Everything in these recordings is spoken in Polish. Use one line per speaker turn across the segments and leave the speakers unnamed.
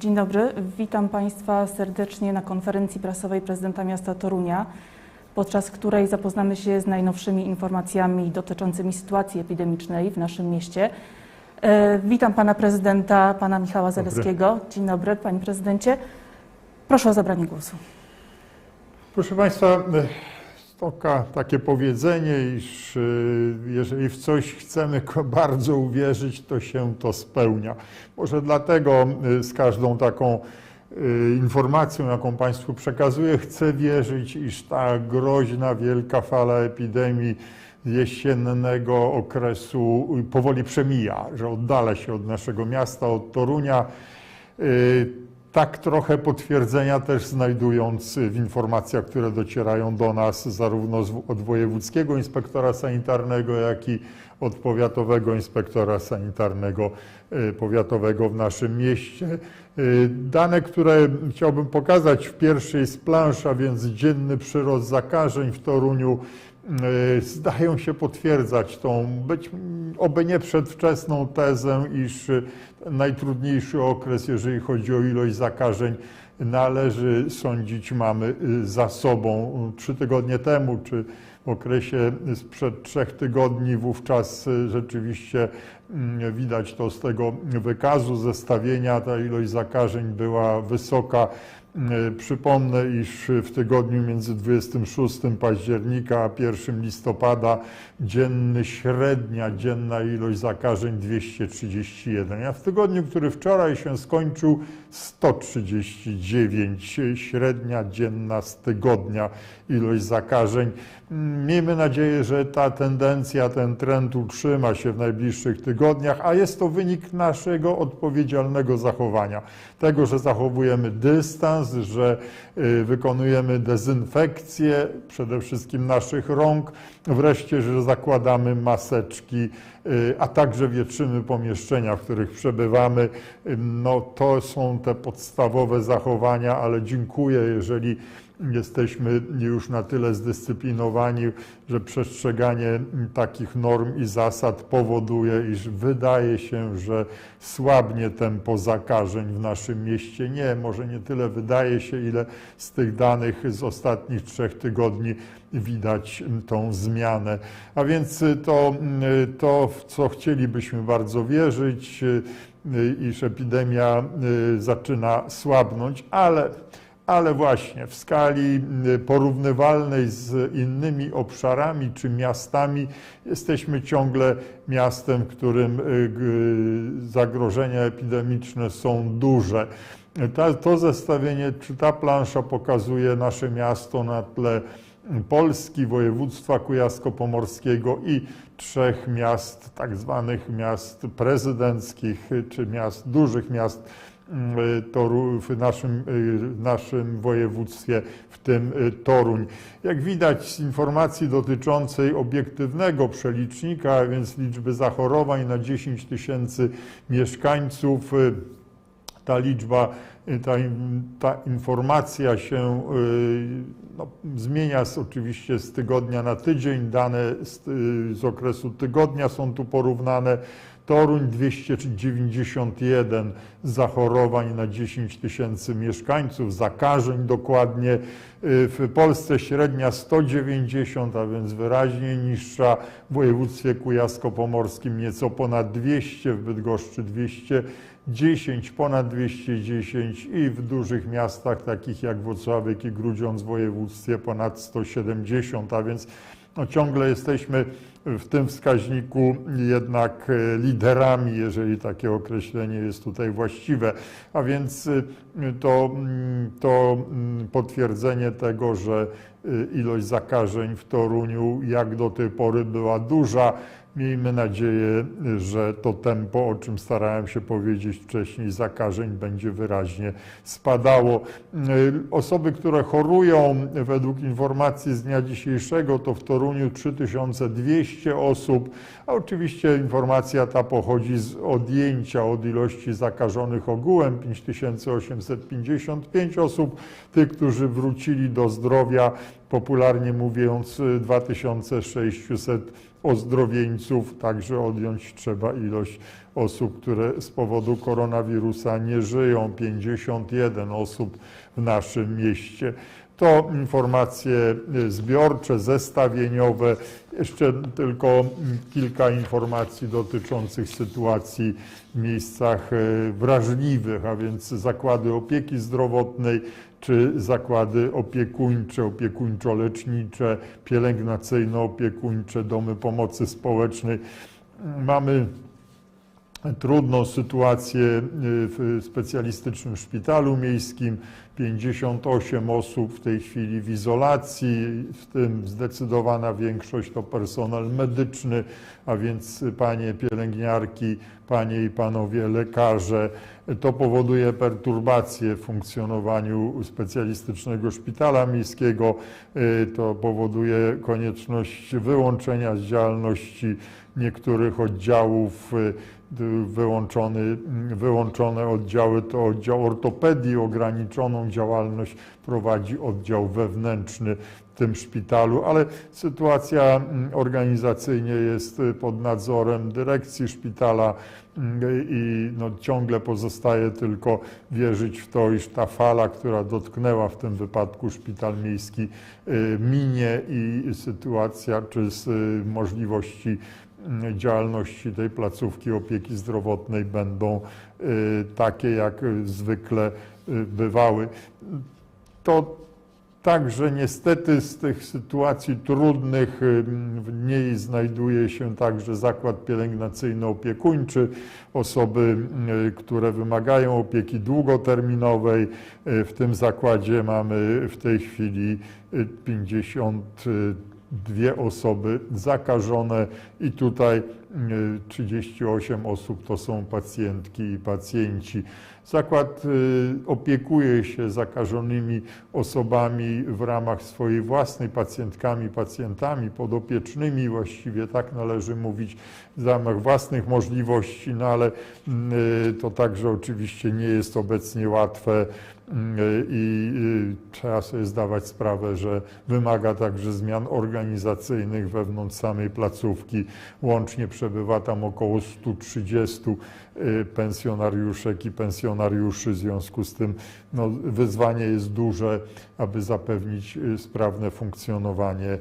Dzień dobry, witam Państwa serdecznie na konferencji prasowej prezydenta miasta Torunia, podczas której zapoznamy się z najnowszymi informacjami dotyczącymi sytuacji epidemicznej w naszym mieście. E, Witam Pana Prezydenta, Pana Michała Zaleskiego. Dzień dobry, Panie Prezydencie. Proszę o zabranie głosu.
Proszę Państwa, e, taka, takie powiedzenie, iż e, jeżeli w coś chcemy bardzo uwierzyć, to się to spełnia. Może dlatego e, z każdą taką e, informacją, jaką Państwu przekazuję, chcę wierzyć, iż ta groźna, wielka fala epidemii jesiennego okresu powoli przemija, że oddala się od naszego miasta, od Torunia. Tak trochę potwierdzenia też znajdując w informacjach, które docierają do nas zarówno od wojewódzkiego inspektora sanitarnego, jak i od powiatowego inspektora sanitarnego y, powiatowego w naszym mieście. Y, Dane, które chciałbym pokazać w pierwszej z plansz, a więc dzienny przyrost zakażeń w Toruniu, y, zdają się potwierdzać tą być oby nie przedwczesną tezę, iż najtrudniejszy okres, jeżeli chodzi o ilość zakażeń, należy sądzić mamy y, za sobą. Trzy tygodnie temu, czy w okresie sprzed trzech tygodni, wówczas y, rzeczywiście widać to z tego wykazu, zestawienia, ta ilość zakażeń była wysoka. Y, Przypomnę, iż w tygodniu między 26 października a 1 listopada dzienny, średnia dzienna ilość zakażeń 231. A w tygodniu, który wczoraj się skończył, 139 średnia dzienna z tygodnia ilość zakażeń. Mm, Miejmy nadzieję, że ta tendencja, ten trend utrzyma się w najbliższych tygodniach, a jest to wynik naszego odpowiedzialnego zachowania. Tego, że zachowujemy dystans, że y, wykonujemy dezynfekcję przede wszystkim naszych rąk, wreszcie, że zakładamy maseczki, a także wietrzymy pomieszczenia, w których przebywamy. Y, No, to są te podstawowe zachowania, ale dziękuję, jeżeli jesteśmy już na tyle zdyscyplinowani, że przestrzeganie takich norm i zasad powoduje, iż wydaje się, że słabnie tempo zakażeń w naszym mieście. Nie, może nie tyle wydaje się, ile z tych danych z ostatnich trzech tygodni widać tą zmianę. A więc to, to w co chcielibyśmy bardzo wierzyć, iż epidemia zaczyna słabnąć, ale ale właśnie w skali y, porównywalnej z innymi obszarami czy miastami jesteśmy ciągle miastem, w którym y, zagrożenia epidemiczne są duże. To zestawienie, czy ta plansza pokazuje nasze miasto na tle Polski, województwa kujawsko-pomorskiego i trzech miast, tak zwanych miast prezydenckich, czy miast, dużych miast Toru, w, naszym, y, w naszym województwie, w tym y, Toruń. Jak widać z informacji dotyczącej obiektywnego przelicznika, a więc liczby zachorowań na 10 tysięcy mieszkańców, y, ta liczba, ta, ta informacja się y, no, zmienia z, oczywiście z tygodnia na tydzień. Dane z, y, z okresu tygodnia są tu porównane. Toruń 291 zachorowań na 10 tysięcy mieszkańców, zakażeń dokładnie. Y, W Polsce średnia 190, a więc wyraźnie niższa. W województwie kujawsko-pomorskim nieco ponad 200, w Bydgoszczy 210, ponad 210 i w dużych miastach takich jak Włocławek i Grudziądz w województwie ponad 170, a więc no, ciągle jesteśmy w tym wskaźniku jednak e, liderami, jeżeli takie określenie jest tutaj właściwe. A więc y, to, mm, to mm, potwierdzenie tego, że y, ilość zakażeń w Toruniu jak do tej pory była duża. Miejmy nadzieję, że to tempo, o czym starałem się powiedzieć wcześniej, zakażeń będzie wyraźnie spadało. Y, Osoby, które chorują, według informacji z dnia dzisiejszego, to w Toruniu 3200 osób, a oczywiście informacja ta pochodzi z odjęcia od ilości zakażonych ogółem 5855 osób. Tych, którzy wrócili do zdrowia, popularnie mówiąc, y, 2600 ozdrowieńców, także odjąć trzeba ilość osób, które z powodu koronawirusa nie żyją, 51 osób w naszym mieście. To informacje y, zbiorcze, zestawieniowe. Jeszcze tylko kilka informacji dotyczących sytuacji w miejscach y, wrażliwych, a więc zakłady opieki zdrowotnej czy zakłady opiekuńcze, opiekuńczo-lecznicze, pielęgnacyjno-opiekuńcze, domy pomocy społecznej. Mamy trudną sytuację y, w specjalistycznym szpitalu miejskim. 58 osób w tej chwili w izolacji, w tym zdecydowana większość to personel medyczny, a więc panie pielęgniarki, panie i panowie lekarze. To powoduje perturbacje w funkcjonowaniu specjalistycznego szpitala miejskiego. Y, To powoduje konieczność wyłączenia z działalności niektórych oddziałów wyłączony, wyłączone oddziały to oddział ortopedii, ograniczoną działalność prowadzi oddział wewnętrzny w tym szpitalu, ale sytuacja mm, organizacyjnie jest y, pod nadzorem dyrekcji szpitala mm, i no, ciągle pozostaje tylko wierzyć w to, iż ta fala, która dotknęła w tym wypadku szpital miejski y, minie i sytuacja czy z y, możliwości mm, działalności tej placówki opieki zdrowotnej będą y, takie, jak zwykle y, bywały. To Także niestety z tych sytuacji trudnych y, w niej znajduje się także zakład pielęgnacyjno-opiekuńczy, osoby, które wymagają opieki długoterminowej. W tym zakładzie mamy w tej chwili 50 dwie osoby zakażone i tutaj mm, 38 osób to są pacjentki i pacjenci. Zakład y, opiekuje się zakażonymi osobami w ramach swojej własnej pacjentkami, pacjentami podopiecznymi, właściwie tak należy mówić, w ramach własnych możliwości, no ale y, to także oczywiście nie jest obecnie łatwe y, i trzeba sobie zdawać sprawę, że wymaga także zmian organizacyjnych wewnątrz samej placówki. Łącznie przebywa tam około 130 y, pensjonariuszek i pensjonariuszy. W związku z tym no, wyzwanie jest duże, aby zapewnić y, sprawne funkcjonowanie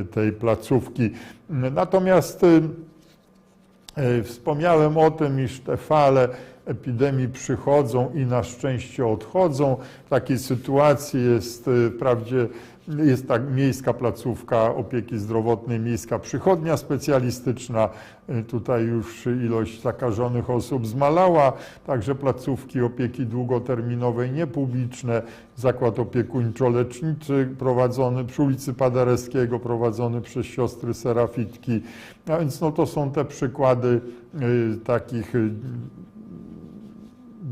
y, tej placówki. Natomiast y, wspomniałem o tym, iż te fale epidemii przychodzą i na szczęście odchodzą. Takiej sytuacji jest wprawdzie jest tak miejska placówka opieki zdrowotnej, miejska przychodnia specjalistyczna. Y, Tutaj już ilość zakażonych osób zmalała, także placówki opieki długoterminowej niepubliczne, zakład opiekuńczo-leczniczy prowadzony przy ulicy Paderewskiego, prowadzony przez siostry Serafitki. A więc no, to są te przykłady y, takich y,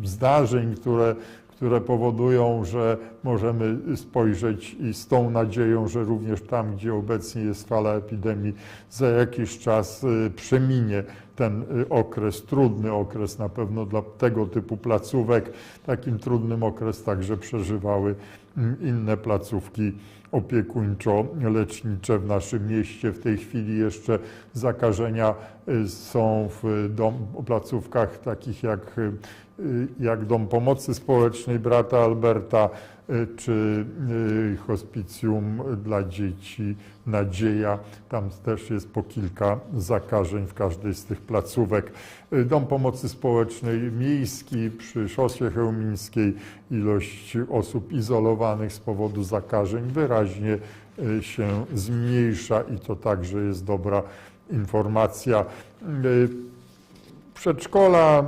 zdarzeń, które, które powodują, że możemy spojrzeć i z tą nadzieją, że również tam, gdzie obecnie jest fala epidemii, za jakiś czas y, przeminie ten y, okres, trudny okres na pewno dla tego typu placówek. Takim trudnym okres także przeżywały mm, inne placówki opiekuńczo-lecznicze w naszym mieście. W tej chwili jeszcze zakażenia y, są w dom, placówkach takich jak, y, jak Dom Pomocy Społecznej brata Alberta czy y, hospicjum dla dzieci Nadzieja. Tam też jest po kilka zakażeń w każdej z tych placówek. Y, Dom Pomocy Społecznej miejski przy szosie chełmińskiej ilość osób izolowanych z powodu zakażeń wyraźnie y, się zmniejsza i to także jest dobra informacja. Przedszkola,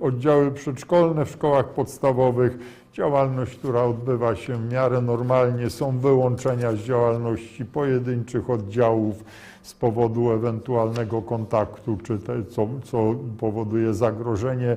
oddziały przedszkolne w szkołach podstawowych, działalność, która odbywa się w miarę normalnie, są wyłączenia z działalności pojedynczych oddziałów z powodu ewentualnego kontaktu, czy te, co, co powoduje zagrożenie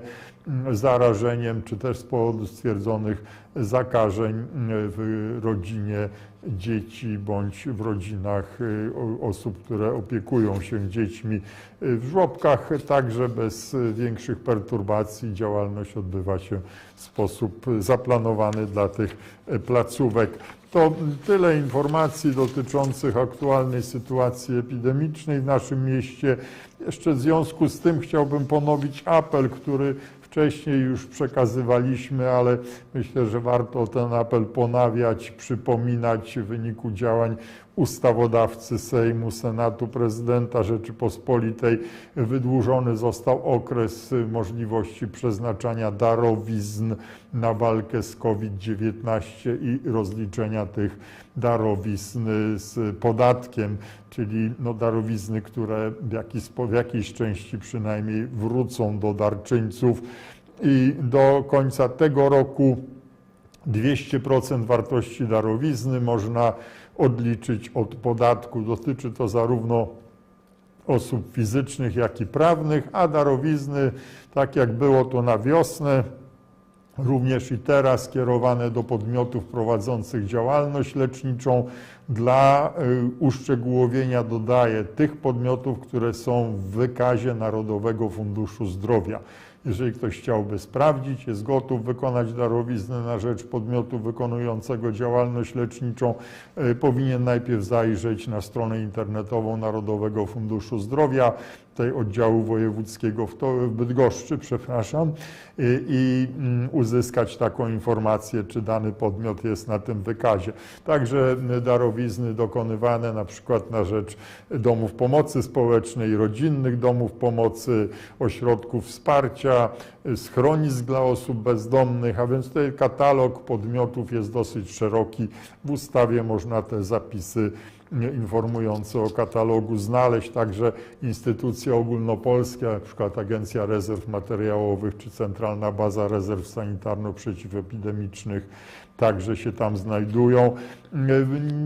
zarażeniem, czy też z powodu stwierdzonych zakażeń y, w rodzinie dzieci bądź w rodzinach o- osób, które opiekują się dziećmi. Y, W żłobkach także bez większych perturbacji działalność odbywa się w sposób zaplanowany dla tych placówek. To tyle informacji dotyczących aktualnej sytuacji epidemicznej w naszym mieście. Jeszcze w związku z tym chciałbym ponowić apel, który wcześniej już przekazywaliśmy, ale myślę, że warto ten apel ponawiać, przypominać w wyniku działań ustawodawcy Sejmu, Senatu, Prezydenta Rzeczypospolitej. Wydłużony został okres możliwości przeznaczania darowizn na walkę z COVID-19 i rozliczenia tych darowizn z podatkiem, czyli no darowizny, które w w jakiejś części przynajmniej wrócą do darczyńców i do końca tego roku 200% wartości darowizny można odliczyć od podatku. Dotyczy to zarówno osób fizycznych, jak i prawnych, a darowizny, tak jak było to na wiosnę, również i teraz kierowane do podmiotów prowadzących działalność leczniczą. Dla y, uszczegółowienia dodaję tych podmiotów, które są w wykazie Narodowego Funduszu Zdrowia. Jeżeli ktoś chciałby sprawdzić, jest gotów wykonać darowiznę na rzecz podmiotu wykonującego działalność leczniczą, y, powinien najpierw zajrzeć na stronę internetową Narodowego Funduszu Zdrowia, tutaj oddziału wojewódzkiego w, to, w Bydgoszczy, przepraszam, i, i mm, uzyskać taką informację, czy dany podmiot jest na tym wykazie. Także darowizny dokonywane na przykład na rzecz domów pomocy społecznej, rodzinnych domów pomocy, ośrodków wsparcia, schronisk dla osób bezdomnych, a więc tutaj katalog podmiotów jest dosyć szeroki. W ustawie można te zapisy informujące o katalogu znaleźć, także instytucje ogólnopolskie, przykład Agencja Rezerw Materiałowych czy Centralna Baza Rezerw Sanitarno-Przeciwepidemicznych także się tam znajdują.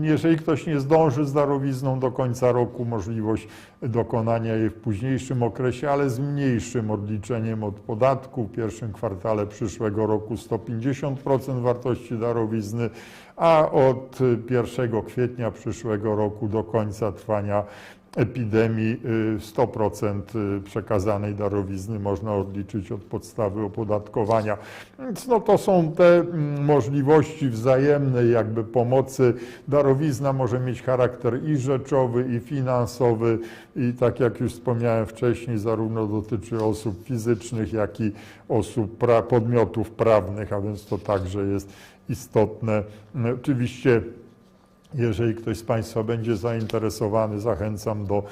Jeżeli ktoś nie zdąży z darowizną do końca roku, możliwość dokonania jej w późniejszym okresie, ale z mniejszym odliczeniem od podatku. W pierwszym kwartale przyszłego roku 150% wartości darowizny, a od 1 kwietnia przyszłego roku do końca trwania epidemii 100% przekazanej darowizny można odliczyć od podstawy opodatkowania. Więc no to są te mm, możliwości wzajemnej jakby pomocy. Darowizna może mieć charakter i rzeczowy, i finansowy i tak jak już wspomniałem wcześniej, zarówno dotyczy osób fizycznych, jak i osób, podmiotów prawnych, a więc to także jest istotne. Oczywiście jeżeli ktoś z Państwa będzie zainteresowany, zachęcam do,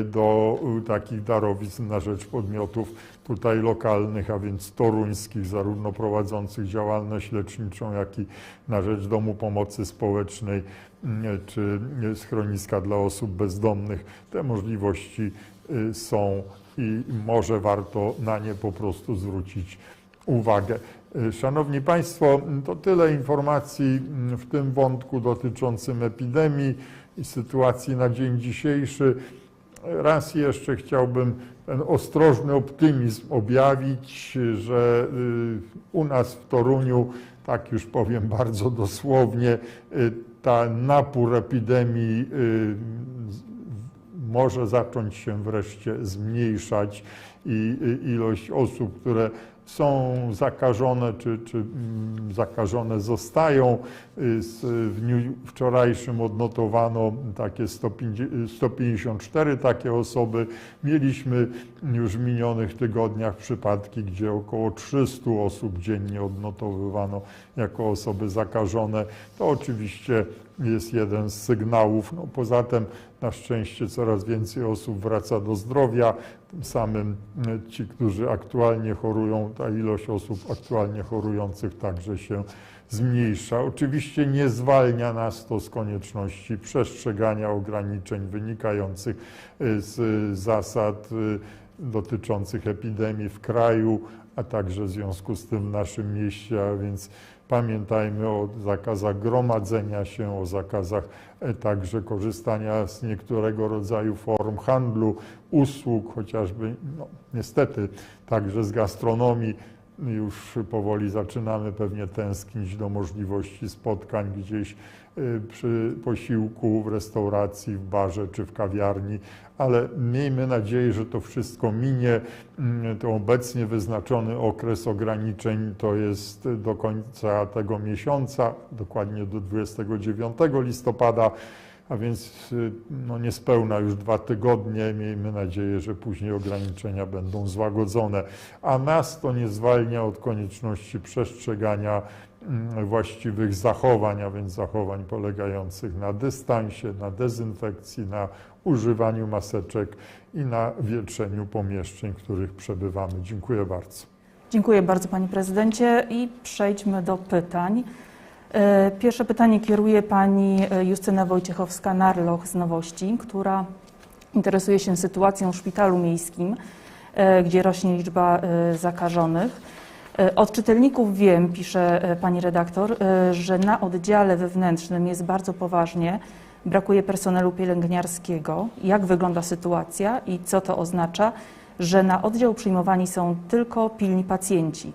y, do takich darowizn na rzecz podmiotów tutaj lokalnych, a więc toruńskich, zarówno prowadzących działalność leczniczą, jak i na rzecz Domu Pomocy Społecznej y, czy schroniska dla osób bezdomnych. Te możliwości y, są i może warto na nie po prostu zwrócić uwagę. Szanowni Państwo, to tyle informacji w tym wątku dotyczącym epidemii i sytuacji na dzień dzisiejszy. Raz jeszcze chciałbym ten ostrożny optymizm objawić, że y, u nas w Toruniu, tak już powiem bardzo dosłownie, y, ta napór epidemii y, może zacząć się wreszcie zmniejszać i ilość osób, które są zakażone, czy, czy mm, zakażone zostają. Y, w dniu wczorajszym odnotowano takie 154 takie osoby. Mieliśmy już w minionych tygodniach przypadki, gdzie około 300 osób dziennie odnotowywano jako osoby zakażone. To oczywiście jest jeden z sygnałów. No, poza tym na szczęście coraz więcej osób wraca do zdrowia. Tym samym y, ci, którzy aktualnie chorują, ta ilość osób aktualnie chorujących także się zmniejsza. Oczywiście nie zwalnia nas to z konieczności przestrzegania ograniczeń wynikających y, z zasad y, dotyczących epidemii w kraju, a także w związku z tym w naszym mieście, a więc Pamiętajmy o zakazach gromadzenia się, o zakazach e, także korzystania z niektórego rodzaju form handlu, usług, chociażby no, niestety także z gastronomii. Już powoli zaczynamy pewnie tęsknić do możliwości spotkań gdzieś przy posiłku w restauracji, w barze czy w kawiarni, ale miejmy nadzieję, że to wszystko minie. Mm, To obecnie wyznaczony okres ograniczeń to jest do końca tego miesiąca, dokładnie do 29 listopada a więc y, no niespełna już dwa tygodnie. Miejmy nadzieję, że później ograniczenia będą złagodzone. A nas to nie zwalnia od konieczności przestrzegania właściwych zachowań, a więc zachowań polegających na dystansie, na dezynfekcji, na używaniu maseczek i na wietrzeniu pomieszczeń, w których przebywamy. Dziękuję bardzo.
Dziękuję bardzo Panie Prezydencie i przejdźmy do pytań. E, Pierwsze pytanie kieruje Pani e, Justyna Wojciechowska-Narloch z Nowości, która interesuje się sytuacją w szpitalu miejskim, e, gdzie rośnie liczba zakażonych. E, Od czytelników wiem, pisze e, Pani redaktor, e, że na oddziale wewnętrznym jest bardzo poważnie, brakuje personelu pielęgniarskiego. Jak wygląda sytuacja i co to oznacza, że na oddział przyjmowani są tylko pilni pacjenci?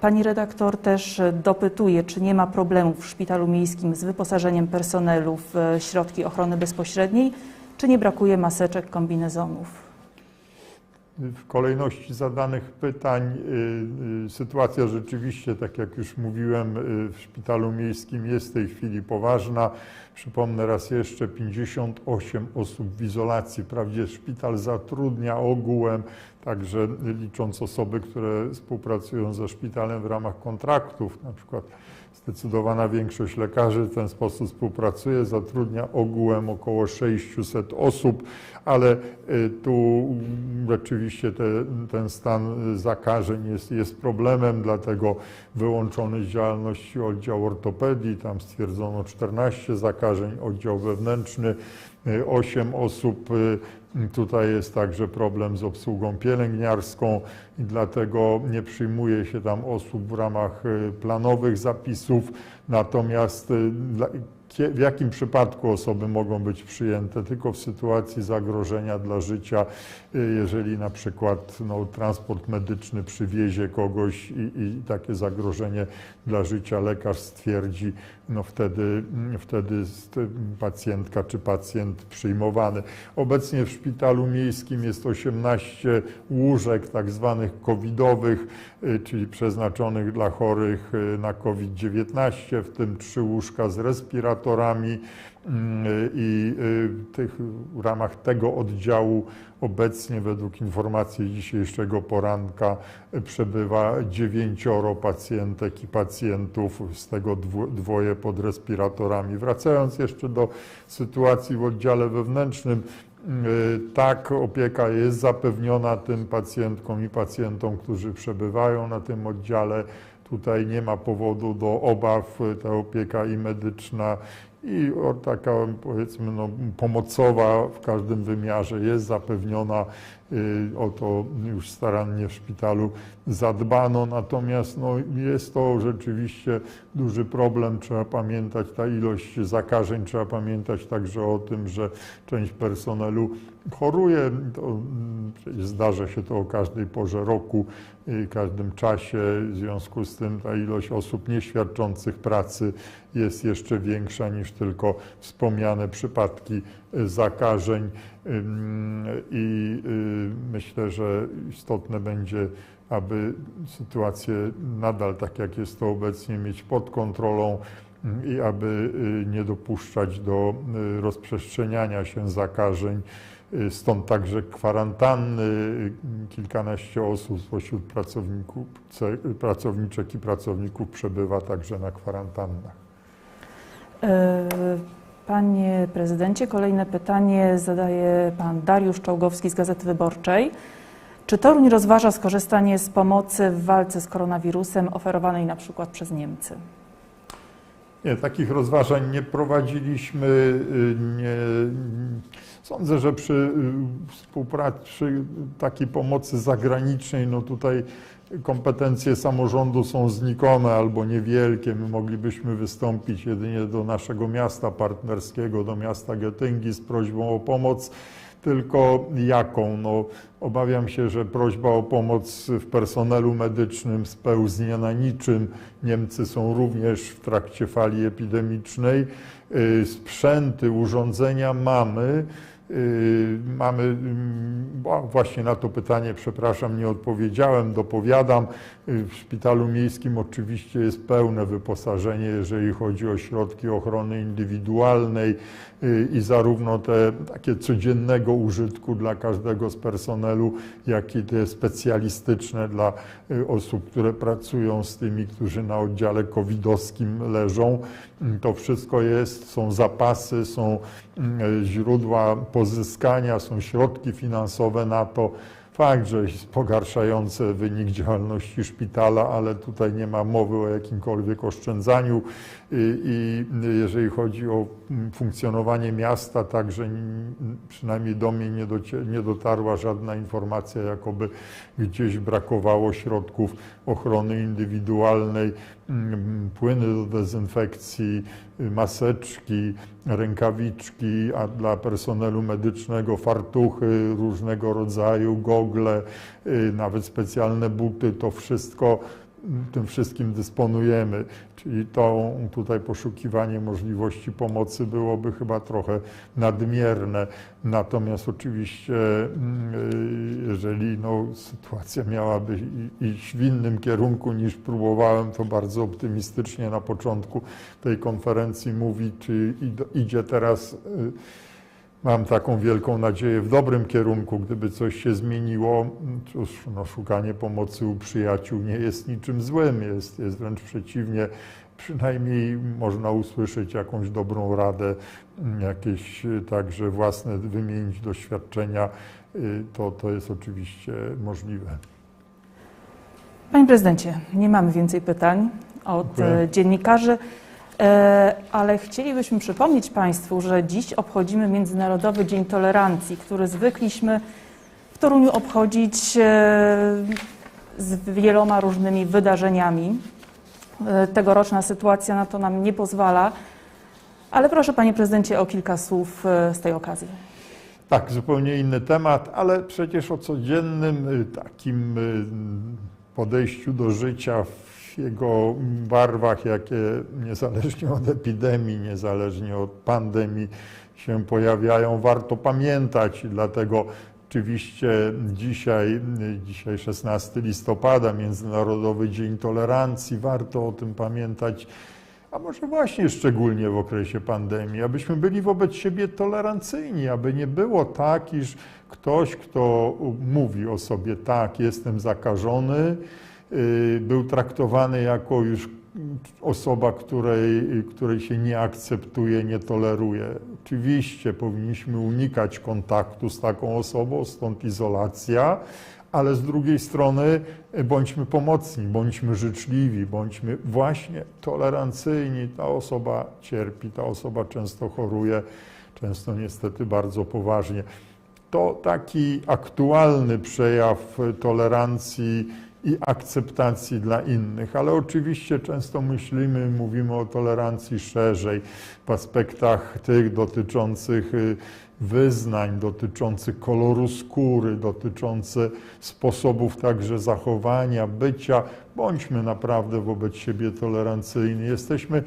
Pani redaktor też dopytuje, czy nie ma problemów w szpitalu miejskim z wyposażeniem personelu w środki ochrony bezpośredniej, czy nie brakuje maseczek, kombinezonów.
W kolejności zadanych pytań y, y, sytuacja rzeczywiście, tak jak już mówiłem, y, w szpitalu miejskim jest w tej chwili poważna. Przypomnę raz jeszcze, 58 osób w izolacji. Wprawdzie szpital zatrudnia ogółem, także licząc osoby, które współpracują ze szpitalem w ramach kontraktów, na przykład Zdecydowana większość lekarzy w ten sposób współpracuje, zatrudnia ogółem około 600 osób, ale y, tu rzeczywiście te, ten stan zakażeń jest, jest problemem, dlatego wyłączony z działalności oddział ortopedii, tam stwierdzono 14 zakażeń, oddział wewnętrzny 8 osób. Tutaj jest także problem z obsługą pielęgniarską i dlatego nie przyjmuje się tam osób w ramach y, planowych zapisów. Natomiast y, w jakim przypadku osoby mogą być przyjęte? Tylko w sytuacji zagrożenia dla życia, y, jeżeli na przykład no, transport medyczny przywiezie kogoś i, i takie zagrożenie dla życia lekarz stwierdzi, no wtedy, wtedy pacjentka czy pacjent przyjmowany. Obecnie w szpitalu miejskim jest 18 łóżek tak zwanych covidowych, y, czyli przeznaczonych dla chorych y, na COVID-19, w tym trzy łóżka z respiratorami mm, i y, tych, w ramach tego oddziału obecnie według informacji dzisiejszego poranka przebywa dziewięcioro pacjentek i pacjentów, z tego dwo- dwoje pod respiratorami. Wracając jeszcze do sytuacji w oddziale wewnętrznym, y, tak, opieka jest zapewniona tym pacjentkom i pacjentom, którzy przebywają na tym oddziale. Tutaj nie ma powodu do obaw. Ta opieka i medyczna, i taka powiedzmy no, pomocowa w każdym wymiarze jest zapewniona. Y, O to już starannie w szpitalu zadbano. Natomiast no, jest to rzeczywiście duży problem. Trzeba pamiętać, ta ilość zakażeń, trzeba pamiętać także o tym, że część personelu choruje. To, mm, zdarza się to o każdej porze roku, i każdym czasie. W związku z tym ta ilość osób nieświadczących pracy jest jeszcze większa niż tylko wspomniane przypadki y, zakażeń. I y, myślę, że istotne będzie, aby sytuację nadal tak jak jest to obecnie mieć pod kontrolą i aby y, nie dopuszczać do y, rozprzestrzeniania się zakażeń. Y, Stąd także kwarantanny. y, Kilkanaście osób spośród pracowników, pracowniczek i pracowników przebywa także na kwarantannach.
E, Panie prezydencie, kolejne pytanie zadaje pan Dariusz Czołgowski z Gazety Wyborczej. Czy Toruń rozważa skorzystanie z pomocy w walce z koronawirusem oferowanej na przykład przez Niemcy?
Nie, takich rozważań nie prowadziliśmy. y, Nie, sądzę, że przy y, współpracy, przy takiej pomocy zagranicznej, no tutaj kompetencje samorządu są znikome albo niewielkie. My moglibyśmy wystąpić jedynie do naszego miasta partnerskiego, do miasta Getyngi z prośbą o pomoc. tylko jaką? No, obawiam się, że prośba o pomoc w personelu medycznym spełznie na niczym. Niemcy są również w trakcie fali epidemicznej. Y, Sprzęty, urządzenia mamy. Y, Mamy bo właśnie na to pytanie, przepraszam, nie odpowiedziałem, dopowiadam. W szpitalu miejskim oczywiście jest pełne wyposażenie, jeżeli chodzi o środki ochrony indywidualnej y, i zarówno te takie codziennego użytku dla każdego z personelu, jak i te specjalistyczne dla y, osób, które pracują z tymi, którzy na oddziale covidowskim leżą. Mm, To wszystko jest, są zapasy, są mm, źródła pozyskania, są środki finansowe na to. Fakt, że jest pogarszający wynik działalności szpitala, ale tutaj nie ma mowy o jakimkolwiek oszczędzaniu i, jeżeli chodzi o mm, funkcjonowanie miasta, także przynajmniej do mnie nie, nie dotarła żadna informacja, jakoby gdzieś brakowało środków ochrony indywidualnej, mm, płyny do dezynfekcji, y, maseczki, rękawiczki, a dla personelu medycznego fartuchy różnego rodzaju, gogle, y, nawet specjalne buty, to wszystko tym wszystkim dysponujemy. Czyli to tutaj poszukiwanie możliwości pomocy byłoby chyba trochę nadmierne. Natomiast oczywiście, mm, y, jeżeli no, sytuacja miałaby iść w innym kierunku niż próbowałem, to bardzo optymistycznie na początku tej konferencji mówić, czy id- idzie teraz. Y, Mam taką wielką nadzieję w dobrym kierunku, gdyby coś się zmieniło. Cóż, no, szukanie pomocy u przyjaciół nie jest niczym złym, jest, jest wręcz przeciwnie. Przynajmniej można usłyszeć jakąś dobrą radę, mm, jakieś y, także własne wymienić doświadczenia. Y, To, to jest oczywiście możliwe.
Panie prezydencie, nie mamy więcej pytań od
Dziękuję.
e, dziennikarzy, ale chcielibyśmy przypomnieć Państwu, że dziś obchodzimy Międzynarodowy Dzień Tolerancji, który zwykliśmy w Toruniu obchodzić e, z wieloma różnymi wydarzeniami. E, Tegoroczna sytuacja na to nam nie pozwala, ale proszę Panie Prezydencie o kilka słów e, z tej okazji.
Tak, zupełnie inny temat, ale przecież o codziennym takim podejściu do życia w jego barwach, jakie niezależnie od epidemii, niezależnie od pandemii się pojawiają, warto pamiętać dlatego oczywiście dzisiaj, dzisiaj 16 listopada, Międzynarodowy Dzień Tolerancji, warto o tym pamiętać. A może właśnie szczególnie w okresie pandemii, abyśmy byli wobec siebie tolerancyjni, aby nie było tak, iż ktoś, kto mówi o sobie tak, jestem zakażony, był traktowany jako już osoba, której, której się nie akceptuje, nie toleruje. Oczywiście powinniśmy unikać kontaktu z taką osobą, stąd izolacja, ale z drugiej strony y, bądźmy pomocni, bądźmy życzliwi, bądźmy właśnie tolerancyjni. Ta osoba cierpi, ta osoba często choruje, często niestety bardzo poważnie. To taki aktualny przejaw tolerancji i akceptacji dla innych, ale oczywiście często myślimy, mówimy o tolerancji szerzej w aspektach tych dotyczących y, wyznań, dotyczących koloru skóry, dotyczących sposobów także zachowania, bycia. Bądźmy naprawdę wobec siebie tolerancyjni. Jesteśmy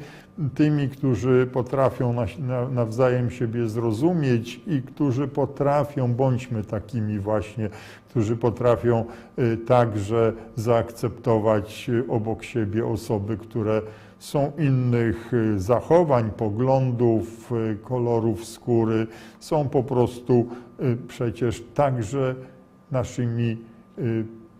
tymi, którzy potrafią na- na- nawzajem siebie zrozumieć i którzy potrafią, bądźmy takimi właśnie, którzy potrafią y, także zaakceptować y, obok siebie osoby, które są innych y, zachowań, poglądów, y, kolorów skóry, są po prostu y, przecież także naszymi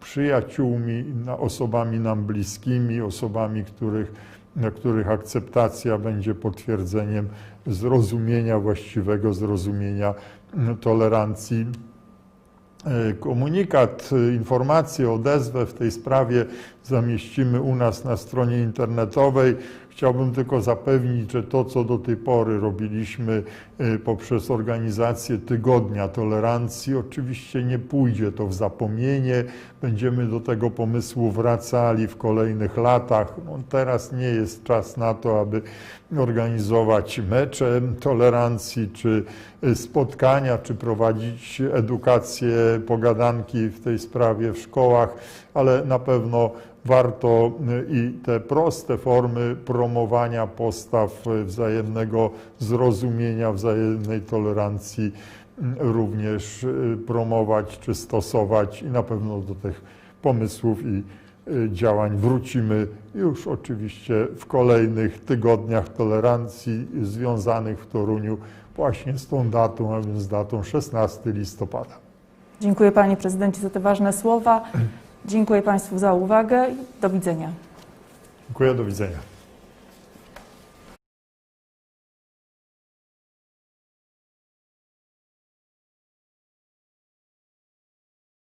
przyjaciółmi, osobami nam bliskimi, osobami, których, na których akceptacja będzie potwierdzeniem zrozumienia, właściwego zrozumienia tolerancji. E, Komunikat, e, informację, odezwę w tej sprawie zamieścimy u nas na stronie internetowej. Chciałbym tylko zapewnić, że to, co do tej pory robiliśmy poprzez organizację Tygodnia Tolerancji, oczywiście nie pójdzie to w zapomnienie. Będziemy do tego pomysłu wracali w kolejnych latach. No, teraz nie jest czas na to, aby organizować mecze tolerancji, czy y, spotkania, czy prowadzić edukację, pogadanki w tej sprawie w szkołach, ale na pewno warto y, i te proste formy promowania postaw y, wzajemnego zrozumienia, wzajemnej tolerancji y, również y, promować czy stosować i na pewno do tych pomysłów i y, działań wrócimy już oczywiście w kolejnych tygodniach tolerancji związanych w Toruniu właśnie z tą datą, a więc datą 16 listopada.
Dziękuję Panie Prezydencie za te ważne słowa. Dziękuję Państwu za uwagę do widzenia.
Dziękuję, do widzenia.